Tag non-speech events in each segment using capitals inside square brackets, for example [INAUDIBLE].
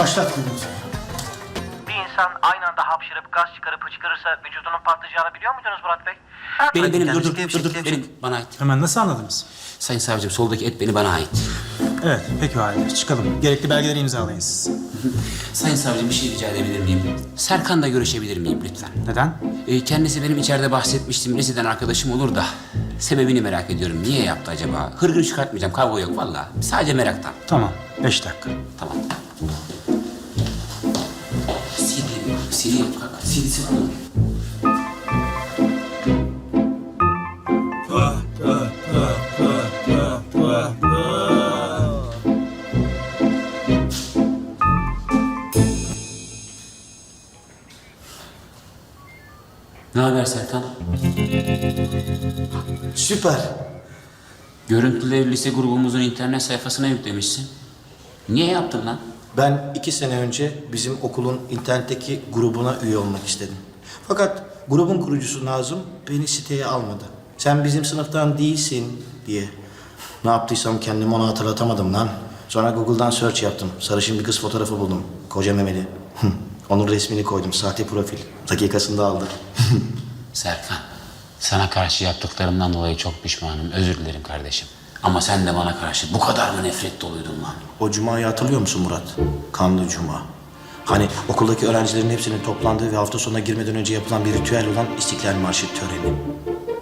Başlat kuyruğumuzu. İnsan aynı anda hapşırıp gaz çıkarıp hıçkırırsa vücudunun patlayacağını biliyor muydunuz Murat Bey? Benim benim dur dur dur dur benim bana ait. Hemen nasıl anladınız? Sayın savcım soldaki et beni bana ait. Evet, peki o halde. Çıkalım. Gerekli belgeleri imzalayın siz. [LAUGHS] Sayın savcım bir şey rica edebilir miyim? Serkan'la görüşebilir miyim lütfen? Neden? Ee, kendisi benim içeride bahsetmiştim liseden arkadaşım olur da sebebini merak ediyorum. Niye yaptı acaba? Hırgür çıkartmayacağım kavga yok vallahi. Sadece meraktan. Tamam, beş dakika. Tamam. CD, CD, CD'si var mı? Ne haber Serkan? Süper. Görüntüleri lise grubumuzun internet sayfasına yüklemişsin. Niye yaptın lan? Ben iki sene önce bizim okulun internetteki grubuna üye olmak istedim. Fakat grubun kurucusu Nazım beni siteye almadı. Sen bizim sınıftan değilsin diye. Ne yaptıysam kendimi ona hatırlatamadım lan. Sonra Google'dan search yaptım. Sarışın bir kız fotoğrafı buldum. Koca memeli. Onun resmini koydum. Sahte profil. Dakikasında aldı. Serkan, sana karşı yaptıklarımdan dolayı çok pişmanım. Özür dilerim kardeşim. Ama sen de bana karşı bu kadar mı nefret doluydun lan? O cumayı hatırlıyor musun Murat? Kanlı cuma. Hani okuldaki öğrencilerin hepsinin toplandığı ve hafta sonuna girmeden önce yapılan bir ritüel olan İstiklal Marşı töreni.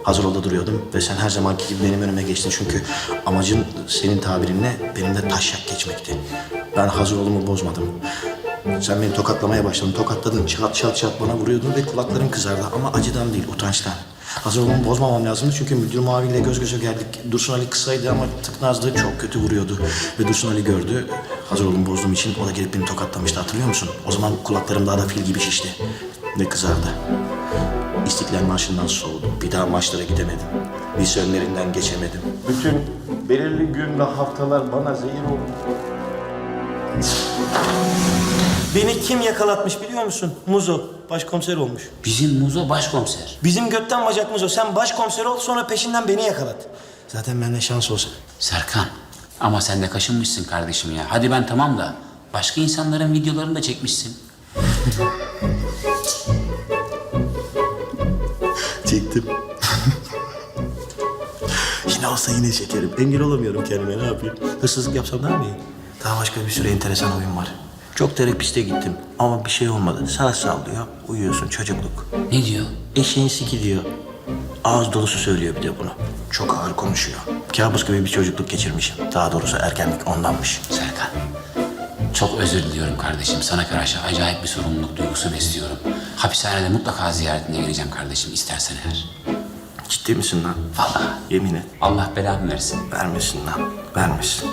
Hazır olda duruyordum ve sen her zamanki gibi benim önüme geçtin çünkü amacın senin tabirinle benim de taşak geçmekti. Ben hazır olumu bozmadım. Sen beni tokatlamaya başladın, tokatladın, çat çat çat bana vuruyordun ve kulakların kızardı ama acıdan değil, utançtan. Hazır olumu bozmamam lazımdı çünkü müdür muavinle göz göze geldik. Dursun Ali kısaydı ama tıknazdı, çok kötü vuruyordu. Ve Dursun Ali gördü, hazır olumu bozduğum için o da gelip beni tokatlamıştı hatırlıyor musun? O zaman kulaklarım daha da fil gibi şişti ve kızardı. İstiklal Marşı'ndan soğudum. Bir daha maçlara gidemedim. Lise önlerinden geçemedim. Bütün belirli gün ve haftalar bana zehir oldu. Beni kim yakalatmış biliyor musun? Muzo. Başkomiser olmuş. Bizim Muzo başkomiser. Bizim götten bacak Muzo. Sen başkomiser ol sonra peşinden beni yakalat. Zaten bende şans olsa. Serkan, ama sen de kaşınmışsın kardeşim ya. Hadi ben tamam da başka insanların videolarını da çekmişsin. Çektim. [LAUGHS] yine olsa yine çekerim. Engel olamıyorum kendime ne yapayım? Hırsızlık yapsam daha mı iyi? Daha başka bir sürü enteresan oyun var. Çok terapiste gittim ama bir şey olmadı. Sana sallıyor, uyuyorsun çocukluk. Ne diyor? Eşeğin siki diyor. Ağız dolusu söylüyor bir de bunu. Çok ağır konuşuyor. Kabus gibi bir çocukluk geçirmişim. Daha doğrusu ergenlik ondanmış. Serkan, çok özür diliyorum kardeşim. Sana karşı acayip bir sorumluluk duygusu besliyorum. Hapishanede mutlaka ziyaretine geleceğim kardeşim istersen eğer. Ciddi misin lan? Vallahi. Yemin et. Allah belamı versin. Vermesin lan. Vermesin.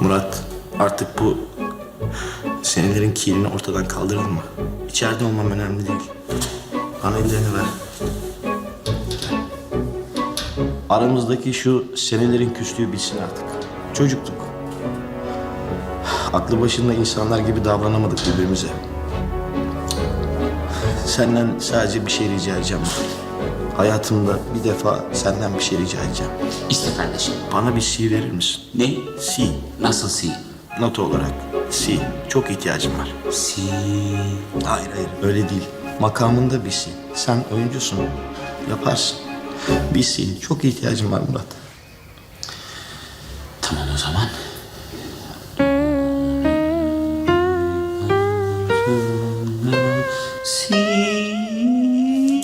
Murat artık bu senelerin kirini ortadan kaldıralım mı? İçeride olmam önemli değil. Bana ellerini ver. Aramızdaki şu senelerin küslüğü bitsin artık. Çocukluk. Aklı başında insanlar gibi davranamadık birbirimize. Senden sadece bir şey rica edeceğim. Hayatımda bir defa senden bir şey rica edeceğim. İste kardeşim. Bana bir C verir misin? Ne? C. Nasıl si? Not olarak. C. Çok ihtiyacım var. Si. Hayır hayır öyle değil. Makamında bir C. Sen oyuncusun. Yaparsın. Bir C. Çok ihtiyacım var Murat. Tamam o zaman. Si.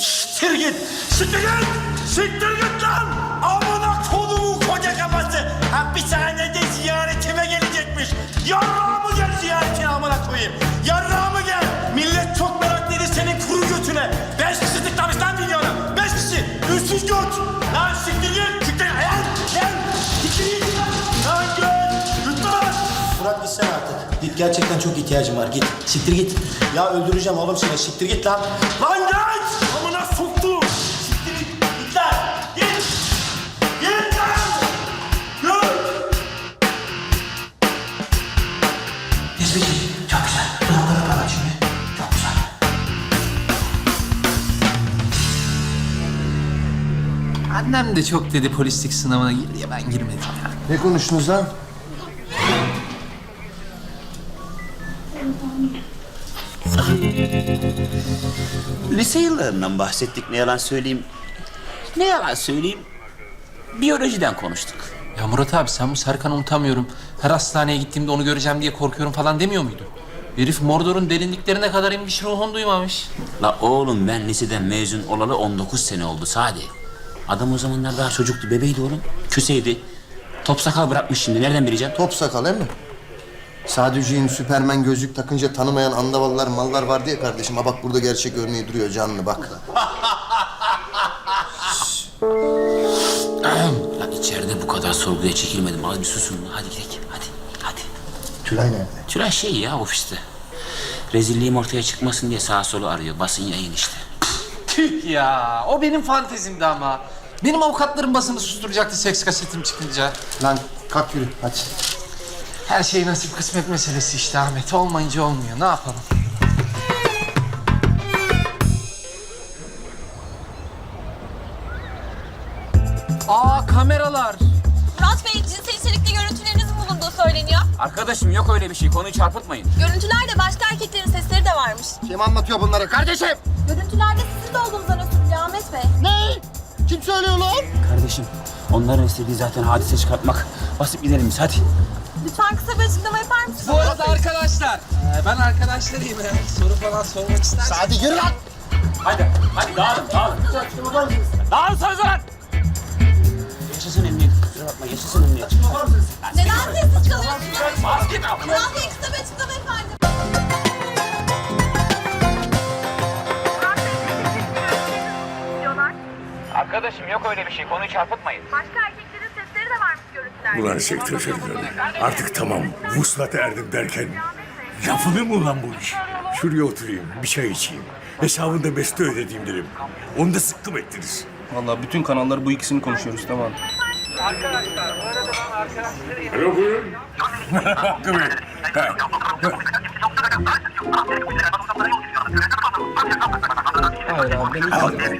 Siktir git! Siktir git! Siktir gerçekten çok ihtiyacım var. Git. Siktir git. Ya öldüreceğim oğlum seni. Siktir git lan. Lan gel. Amına soktum. Siktir git. Git lan. Git. Git lan. Git. Ezbeci. Çok güzel. Duvarlara para şimdi. Çok güzel. Annem de çok dedi polislik sınavına gir diye ben girmedim ya. Ne konuştunuz lan? Lise yıllarından bahsettik ne yalan söyleyeyim. Ne yalan söyleyeyim. Biyolojiden konuştuk. Ya Murat abi sen bu Serkan'ı unutamıyorum. Her hastaneye gittiğimde onu göreceğim diye korkuyorum falan demiyor muydun? Herif Mordor'un derinliklerine kadar inmiş ruhun duymamış. La oğlum ben liseden mezun olalı 19 sene oldu Sadi. Adam o zamanlar daha çocuktu, bebeydi oğlum. Küseydi. Top sakal bırakmış şimdi, nereden bileceğim? Top sakal değil mi? Sadüceğin Süpermen gözlük takınca tanımayan andavallar mallar vardı ya kardeşim. Ha bak burada gerçek örneği duruyor canlı bak. [CLEARS THROAT] Lan içeride bu kadar sorguya çekilmedim. Az bir susun. Hadi gidelim, hadi. Hadi. Tülay nerede? Tülay şey ya ofiste. Rezilliğim ortaya çıkmasın diye sağa solu arıyor. Basın yayın işte. Tüh ya o benim fantezimdi ama. Benim avukatlarım basını susturacaktı seks kasetim çıkınca. Lan kalk yürü hadi. Her şey nasip kısmet meselesi işte Ahmet. Olmayınca olmuyor. Ne yapalım? Aa kameralar. Murat Bey cinsel içerikli görüntülerinizin bulunduğu söyleniyor. Arkadaşım yok öyle bir şey. Konuyu çarpıtmayın. Görüntülerde başka erkeklerin sesleri de varmış. Kim anlatıyor bunları kardeşim? Görüntülerde sizin de olduğunuzdan ötürü Ahmet Bey. Ne? Kim söylüyor lan? Kardeşim onların istediği zaten hadise çıkartmak. Basıp gidelim biz hadi. Lütfen kısa bir açıklama yapar mısınız? Bu arada arkadaşlar. e, ben arkadaşlarıyım. eğer Soru falan sormak isterseniz. Hadi yürü lan. Hadi, hadi dağılın, dağılın. Dağılın sana lan! Yaşasın emniyet, kusura bakma, yaşasın emniyet. Neden sessiz kalıyorsunuz? Maske mi aldın? Murat Bey kısa bir açıklama efendim. Arkadaşım yok öyle bir şey. Konuyu çarpıtmayın. Başka erkeklerin sesleri de varmış görüntülerde. Ulan sekreterlerim. Artık tamam vuslata erdim derken yapılır mı ulan bu iş? Şuraya oturayım, bir çay içeyim. Hesabını da beste ödediğim dedim. Onu da sıkkım ettiniz. Vallahi bütün kanallar bu ikisini konuşuyoruz tamam. Alo buyurun. Hakkı Bey. Ha. Hayır abi ben.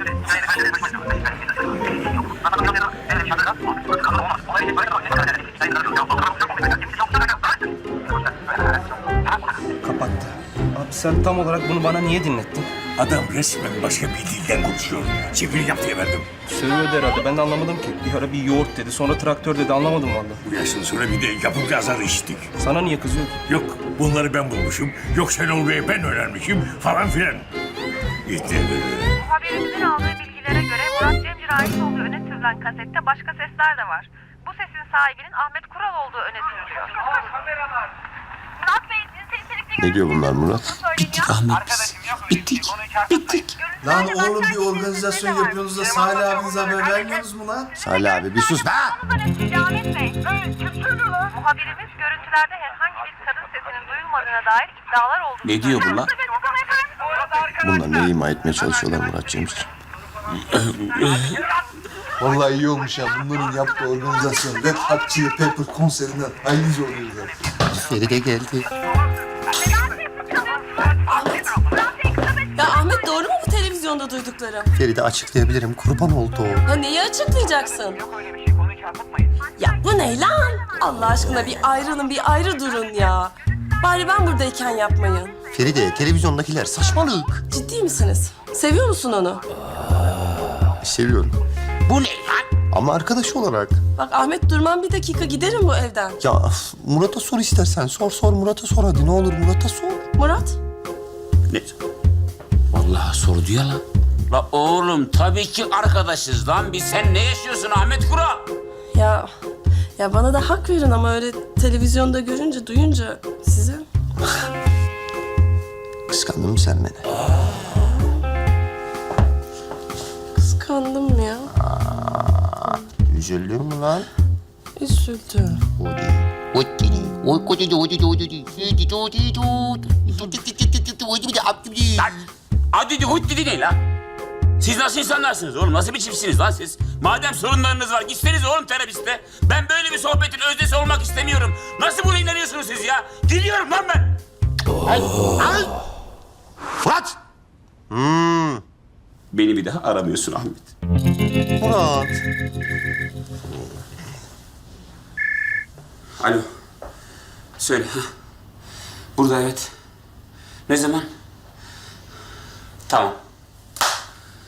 Kapattı. Abi sen tam olarak bunu bana niye dinlettin? Adam resmen başka bir dilden konuşuyor. Çeviri yap diye verdim. Sövüyordu herhalde ben de anlamadım ki. Bir ara bir yoğurt dedi sonra traktör dedi anlamadım vallahi. Bu yaşın sonra bir de yapımcı azarı işittik. Sana niye kızıyor ki? Yok bunları ben bulmuşum. Yok Şenol Bey'e ben öğrenmişim falan filan. Gitti. Haberimizin aldığı bilgilere göre Murat Cemcir'e ait olduğu öne sürülen kasette başka sesler de var. Bu sesin sahibinin Ahmet Kural olduğu öne sürülüyor. Murat Bey cinsel içerikli Ne diyor bunlar Murat? Bittik Ahmet biz. Bittik, bittik. Lan oğlum bir organizasyon yapıyorsunuz da Salih abinize haber vermiyorsunuz mu lan? Salih abi bir sus Bey, muhabirimiz görüntülerde herhangi bir kadın sesinin duyulmadığına dair iddialar olduğunu Ne diyor bu söylüyor. lan? Bunlar ne ima etmeye çalışıyorlar Murat Cemcir? [LAUGHS] Vallahi iyi olmuş ya. Bunların yaptığı organizasyon Red Hot Chili Pepper konserinden aynıca oluyor ya. Feride geldi. Ya Ahmet doğru mu bu televizyonda duyduklarım? Feride açıklayabilirim. Kurban oldu o. Ha neyi açıklayacaksın? Yok öyle bir şey. Konuyu çarpıtmayın. Ya bu ne lan? Allah aşkına bir ayrılın bir ayrı durun ya. Bari ben buradayken yapmayın. Feride televizyondakiler saçmalık. Ciddi misiniz? Seviyor musun onu? Seviyorum. Bu ne lan? Ama arkadaş olarak. Bak Ahmet durmam bir dakika giderim bu evden. Ya Murat'a sor istersen. Sor sor Murat'a sor hadi ne olur Murat'a sor. Murat? Ne? Vallahi sordu ya lan. La oğlum tabii ki arkadaşız lan. Biz sen ne yaşıyorsun Ahmet Kural? Ya ya bana da hak verin ama öyle televizyonda görünce duyunca size. [LAUGHS] Kıskandın mı sen beni? Kıskandım ya. Üzüldün mü lan? Üzüldüm. Lan hadi de hut dedi ne lan? Siz nasıl insanlarsınız oğlum? Nasıl bir çiftsiniz lan siz? Madem sorunlarınız var gitseniz oğlum terapiste. Ben böyle bir sohbetin öznesi olmak istemiyorum. Nasıl buna inanıyorsunuz siz ya? Gidiyorum lan ben. Ay, ay. Murat! Hmm, bir daha aramıyorsun Ahmet. Murat. Alo. Söyle. Ha. Burada evet. Ne zaman? Tamam.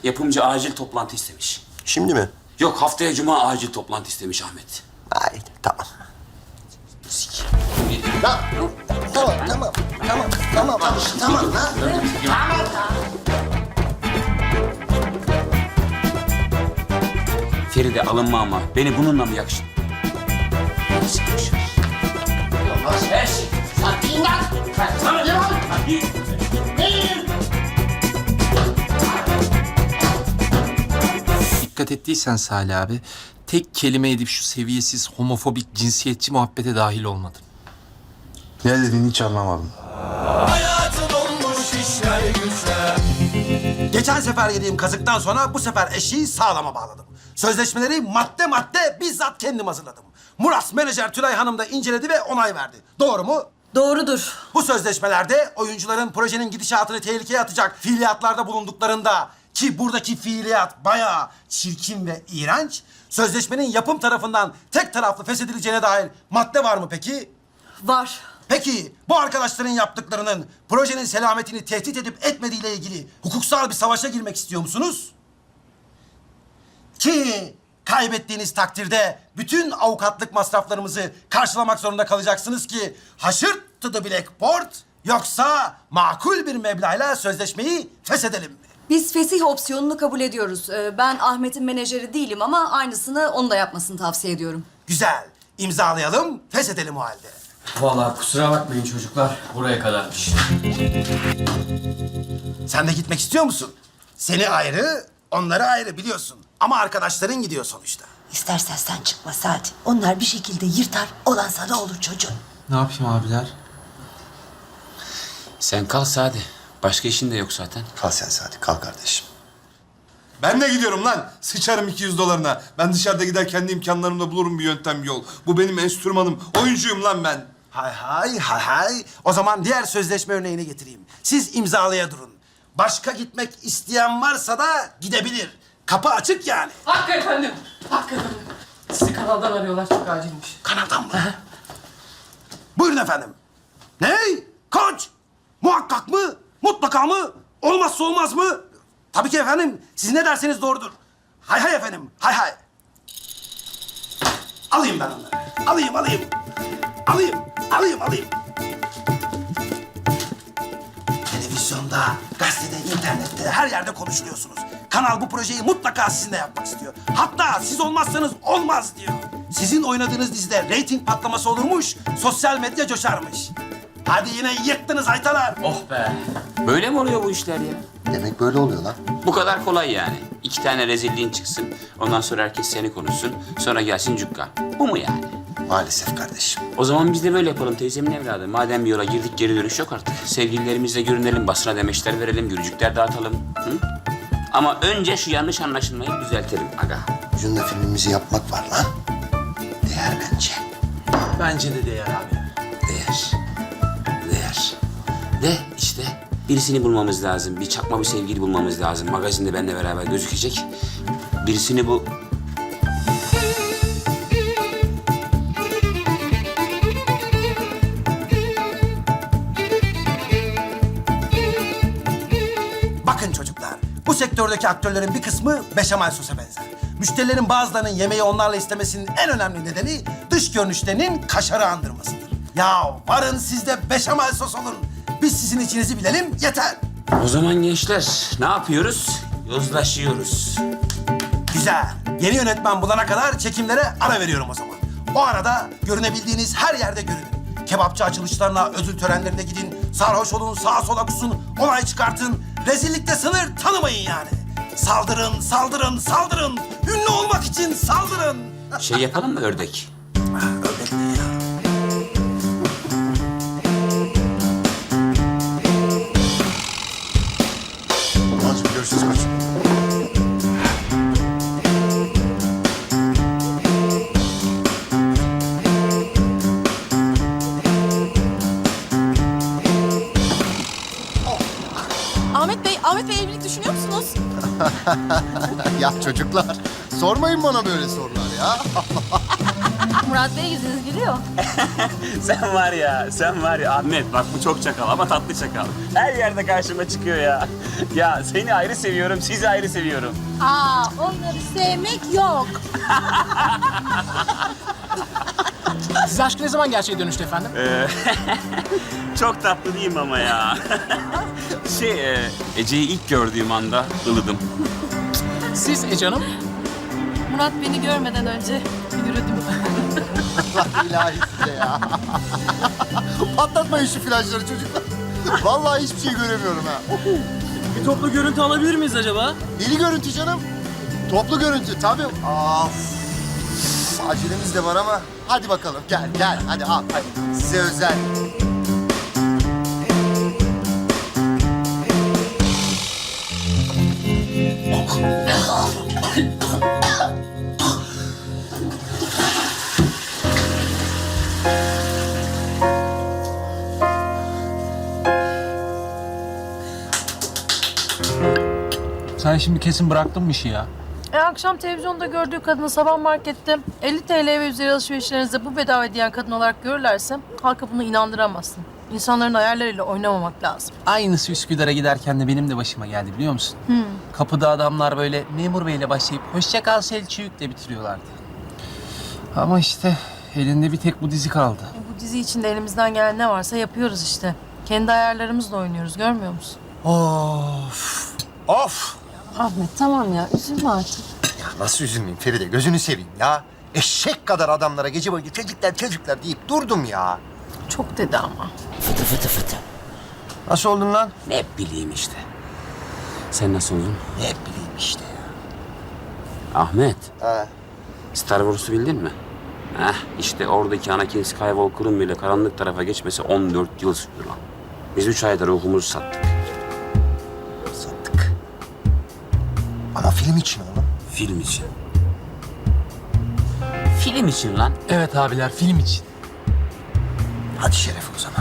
Yapımcı acil toplantı istemiş. Şimdi mi? Yok haftaya cuma acil toplantı istemiş Ahmet. Haydi tamam. Ya, tamam tamam tamam tamam tamam lan. Feride alınma ama beni bununla mı yakışın? Her şey. Sakin lan. Sana ne var? Dikkat ettiysen Salih abi, tek kelime edip şu seviyesiz homofobik cinsiyetçi muhabbete dahil olmadım. Ne dediğini hiç anlamadım. Geçen sefer yediğim kazıktan sonra bu sefer eşiği sağlama bağladım. Sözleşmeleri madde madde bizzat kendim hazırladım. Murat menajer Tülay Hanım da inceledi ve onay verdi. Doğru mu? Doğrudur. Bu sözleşmelerde oyuncuların projenin gidişatını tehlikeye atacak fiiliyatlarda bulunduklarında ki buradaki fiiliyat bayağı çirkin ve iğrenç, sözleşmenin yapım tarafından tek taraflı feshedileceğine dair madde var mı peki? Var. Peki bu arkadaşların yaptıklarının projenin selametini tehdit edip etmediğiyle ilgili hukuksal bir savaşa girmek istiyor musunuz? Ki kaybettiğiniz takdirde bütün avukatlık masraflarımızı karşılamak zorunda kalacaksınız ki haşırt to the blackboard yoksa makul bir meblağla sözleşmeyi feshedelim mi? Biz fesih opsiyonunu kabul ediyoruz. Ee, Ben Ahmet'in menajeri değilim ama aynısını onun da yapmasını tavsiye ediyorum. Güzel. imzalayalım, feshedelim o halde. Vallahi kusura bakmayın çocuklar, buraya kadarmış. Sen de gitmek istiyor musun? Seni ayrı, onları ayrı biliyorsun. Ama arkadaşların gidiyor sonuçta. İstersen sen çıkma Sadi. Onlar bir şekilde yırtar, olan sana olur çocuğum. Ne yapayım abiler? Sen kal Sadi. Başka işin de yok zaten. Kal sen Sadi kal kardeşim. Ben de gidiyorum lan. Sıçarım 200 dolarına. Ben dışarıda gider kendi imkanlarımla bulurum bir yöntem bir yol. Bu benim enstrümanım. Oyuncuyum lan ben. Hay hay hay hay. O zaman diğer sözleşme örneğini getireyim. Siz imzalaya durun. Başka gitmek isteyen varsa da gidebilir. Kapı açık yani. Hakkı efendim. Hakkı efendim. Sizi kanaldan arıyorlar çok acilmiş. Kanaldan mı? Buyurun efendim. Ne? Kaç? Muhakkak mı? Mutlaka mı? Olmazsa olmaz mı? Tabii ki efendim. Siz ne derseniz doğrudur. Hay hay efendim. Hay hay. Alayım ben onları. Alayım, alayım. Alayım, alayım, alayım. Televizyonda, gazetede, internette, her yerde konuşuluyorsunuz. Kanal bu projeyi mutlaka sizinle yapmak istiyor. Hatta siz olmazsanız olmaz diyor. Sizin oynadığınız dizide reyting patlaması olurmuş, sosyal medya coşarmış. Hadi yine yıktınız haytalar. Oh be. Böyle mi oluyor bu işler ya? Demek böyle oluyor lan. Bu kadar kolay yani. İki tane rezilliğin çıksın. Ondan sonra herkes seni konuşsun. Sonra gelsin cukka. Bu mu yani? Maalesef kardeşim. O zaman biz de böyle yapalım teyzemin evladı. Madem bir yola girdik geri dönüş yok artık. Sevgililerimizle görünelim, basına demeçler verelim, gülücükler dağıtalım. Hı? Ama önce şu yanlış anlaşılmayı düzeltelim aga. Ucunda filmimizi yapmak var lan. Değer bence. Bence de değer abi. Değer. Değer. Birisini bulmamız lazım. Bir çakma bir sevgili bulmamız lazım. Magazinde benimle beraber gözükecek. Birisini bu... Bakın çocuklar, bu sektördeki aktörlerin bir kısmı beşamel sosa benzer. Müşterilerin bazılarının yemeği onlarla istemesinin en önemli nedeni dış görünüşlerinin kaşarı andırmasıdır. Ya varın siz de beşamel sos olun. Biz sizin içinizi bilelim yeter. O zaman gençler ne yapıyoruz? Yozlaşıyoruz. Güzel. Yeni yönetmen bulana kadar çekimlere ara veriyorum o zaman. O arada görünebildiğiniz her yerde görünün. Kebapçı açılışlarına, ödül törenlerine gidin. Sarhoş olun, sağa sola kusun, olay çıkartın. Rezillikte sınır tanımayın yani. Saldırın, saldırın, saldırın. Ünlü olmak için saldırın. Şey yapalım mı ördek? [LAUGHS] ya çocuklar sormayın bana böyle sorular ya. [LAUGHS] Murat Bey yüzünüz gülüyor. [LAUGHS] Sen var ya, sen var ya Ahmet bak bu çok çakal ama tatlı çakal. Her yerde karşıma çıkıyor ya. Ya seni ayrı seviyorum, sizi ayrı seviyorum. Aa onları sevmek yok. Siz aşk ne zaman gerçeğe dönüştü efendim? Ee, çok tatlı değilim ama ya. şey, e, Ece'yi ilk gördüğüm anda ılıdım. Siz Ece Hanım? Murat beni görmeden önce yürüdüm. [LAUGHS] Allah ilahi size ya. Patlatmayın şu flaşları çocuklar. Vallahi hiçbir şey göremiyorum ha. Bir toplu görüntü alabilir miyiz acaba? Deli görüntü canım. Toplu görüntü tabii. Of. Acelemiz de var ama hadi bakalım gel gel hadi al hadi. Size özel. Sen şimdi kesin bıraktın mı işi ya? E, akşam televizyonda gördüğü kadını sabah markette 50 TL ve üzeri alışverişlerinizde bu bedava diyen kadın olarak görürlerse halka bunu inandıramazsın. İnsanların ayarlarıyla oynamamak lazım. Aynısı Üsküdar'a giderken de benim de başıma geldi biliyor musun? Kapıda adamlar böyle memur beyle başlayıp hoşça kal Selçuk'le bitiriyorlardı. Ama işte elinde bir tek bu dizi kaldı. E, Bu dizi içinde elimizden gelen ne varsa yapıyoruz işte. Kendi ayarlarımızla oynuyoruz görmüyor musun? Of. Of. Ahmet tamam ya üzülme artık. Ya nasıl üzülmeyeyim Feride gözünü seveyim ya. Eşek kadar adamlara gece boyunca çocuklar çocuklar deyip durdum ya. Çok dedi ama. Fıtı fıtı fıtı. Nasıl oldun lan? Ne bileyim işte. Sen nasıl oldun? Ne bileyim işte ya. Ahmet, Ha. Star Wars'u bildin mi? Heh, işte oradaki Anakin Skywalker'ın bile karanlık tarafa geçmesi 14 yıl sürdü lan. Biz üç ayda ruhumuzu sattık. Sattık. Ama film için oğlum. Film için. Film için lan. Evet abiler film için. Hadi şeref o zaman.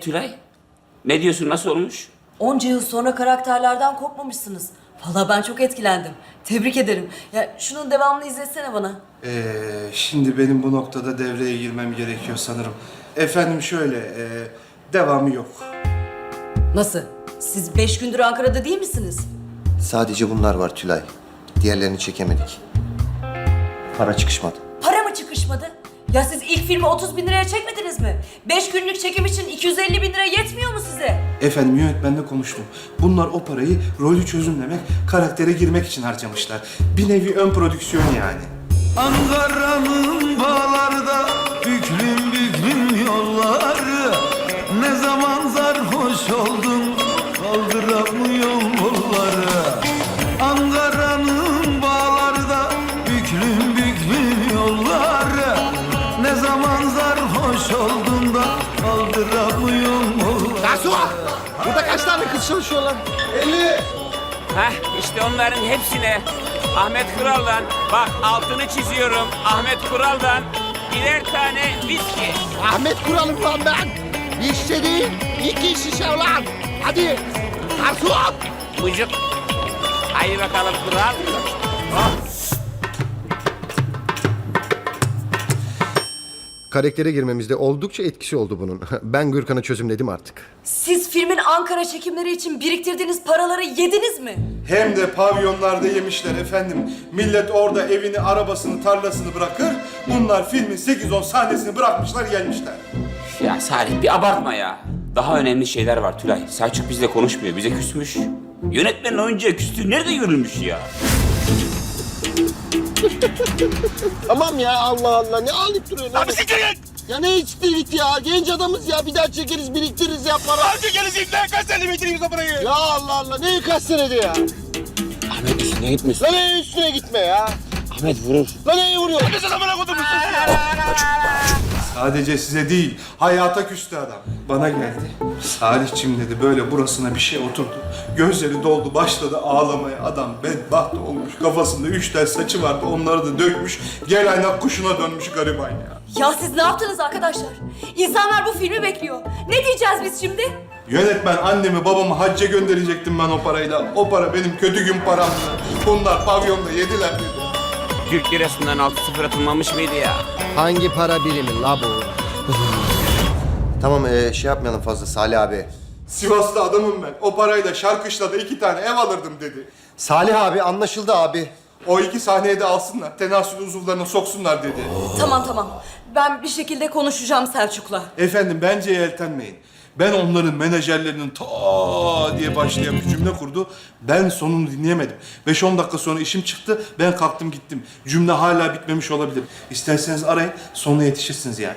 Tülay? Ne diyorsun nasıl olmuş? Onca yıl sonra karakterlerden kopmamışsınız. Vallahi ben çok etkilendim. Tebrik ederim. Ya şunun devamını izletsene bana. Ee, şimdi benim bu noktada devreye girmem gerekiyor sanırım. Efendim şöyle, e, devamı yok. Nasıl? Siz beş gündür Ankara'da değil misiniz? Sadece bunlar var Tülay. Diğerlerini çekemedik. Para çıkışmadı. Para mı çıkışmadı? Ya siz ilk filmi 30 bin liraya çekmediniz mi? Beş günlük çekim için 250 bin lira yetmiyor mu size? Efendim yönetmenle konuştum. Bunlar o parayı rolü çözümlemek, karaktere girmek için harcamışlar. Bir nevi ön prodüksiyon yani. Ankara'nın bağlarda büklüm büklüm yolları kız çalışıyor lan? Heh işte onların hepsine Ahmet Kural'dan bak altını çiziyorum Ahmet Kural'dan birer tane viski. Ahmet Kural'ım lan ben. Bir şişe değil, iki şişe ulan. Hadi. Garson. Mucuk. Haydi bakalım Kural. Karaktere girmemizde oldukça etkisi oldu bunun. [LAUGHS] Ben Gürkan'ı çözümledim artık. Siz filmin Ankara çekimleri için biriktirdiğiniz paraları yediniz mi? Hem de pavyonlarda yemişler efendim. Millet orada evini, arabasını, tarlasını bırakır. Bunlar filmin 8-10 sahnesini bırakmışlar gelmişler. Ya Salih bir abartma ya. Daha önemli şeyler var Tülay. Selçuk bizle konuşmuyor. Bize küsmüş. Yönetmenin oyuncuya küstüğü nerede görülmüş ya? [LAUGHS] Tamam ya Allah Allah ne alıp duruyorsun? Abi siktir Ya ne siktir git ya? Genç adamız ya bir daha çekeriz biriktiririz ya para. Abi çekeriz ipten kaç sene bitiririz o parayı? Ya Allah Allah ne kaç senede ya? Ahmet üstüne gitmesin. Lan ne üstüne gitme ya? Ahmet vurur. Lan neyi vuruyor? Sadece size değil, hayata küstü adam. Bana geldi. Salihçim dedi böyle burasına bir şey oturdu. Gözleri doldu, başladı ağlamaya. Adam bedbaht olmuş. Kafasında üç tel saçı vardı, onları da dökmüş. Gel aynak kuşuna dönmüş gariban ya. Ya siz ne yaptınız arkadaşlar? İnsanlar bu filmi bekliyor. Ne diyeceğiz biz şimdi? Yönetmen annemi babamı hacca gönderecektim ben o parayla. O para benim kötü gün paramdı. Bunlar pavyonda yediler dedi. Türk lirasından 6-0 atılmamış mıydı ya? Hangi para birimi la bu? tamam ee, şey yapmayalım fazla Salih abi. Sivas'ta adamım ben. O parayla Şarkışla'da iki tane ev alırdım dedi. Salih abi anlaşıldı abi. O iki sahneye de alsınlar. Tenasül uzuvlarına soksunlar dedi. Tamam tamam. Ben bir şekilde konuşacağım Selçuk'la. Efendim bence yeltenmeyin. Ben onların menajerlerinin ta diye başlayan bir cümle kurdu. Ben sonunu dinleyemedim. 5-10 dakika sonra işim çıktı. Ben kalktım gittim. Cümle hala bitmemiş olabilir. İsterseniz arayın. Sonuna yetişirsiniz yani.